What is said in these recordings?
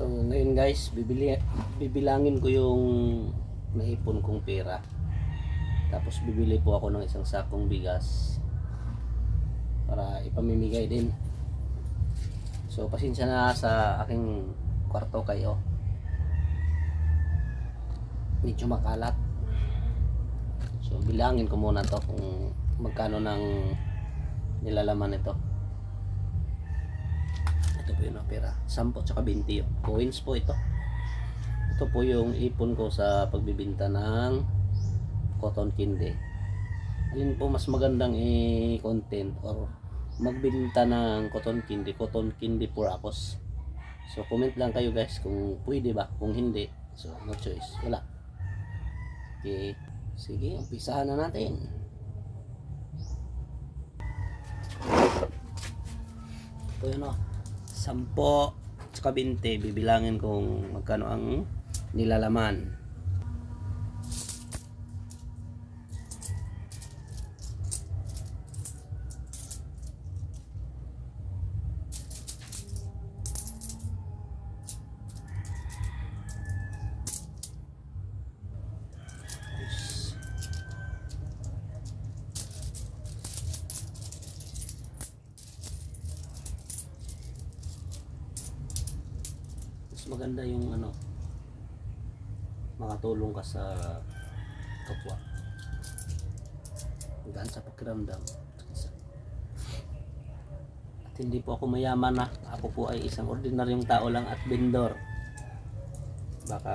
So ngayon guys, bibili, bibilangin ko yung naipon kong pera. Tapos bibili po ako ng isang sakong bigas para ipamimigay din. So pasensya na sa aking kwarto kayo. Medyo makalat. So bilangin ko muna to kung magkano ng nilalaman ito. Po yung pera. 10 tsaka 20 yun. Coins po ito. Ito po yung ipon ko sa pagbibinta ng cotton candy. Alin po mas magandang i-content or magbinta ng cotton candy, cotton candy for akos. So comment lang kayo guys kung pwede ba, kung hindi. So no choice, wala. Okay, sige, umpisahan na natin. Ito yun o, 10 tsaka 20, bibilangin kung magkano ang nilalaman. Maganda yung ano makatulong ka sa kapwa. Gaan sa pakiramdam. At hindi po ako mayaman na ako po ay isang ordinaryong tao lang at vendor. Baka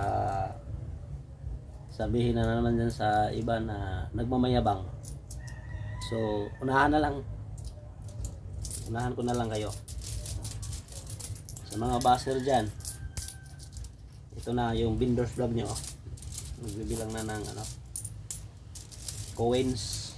sabihin na naman dyan sa iba na nagmamayabang. So unahan na lang. Unahan ko na lang kayo. Sa mga baser dyan ito na yung vendors vlog nyo. Magbibilang na ng ano, coins.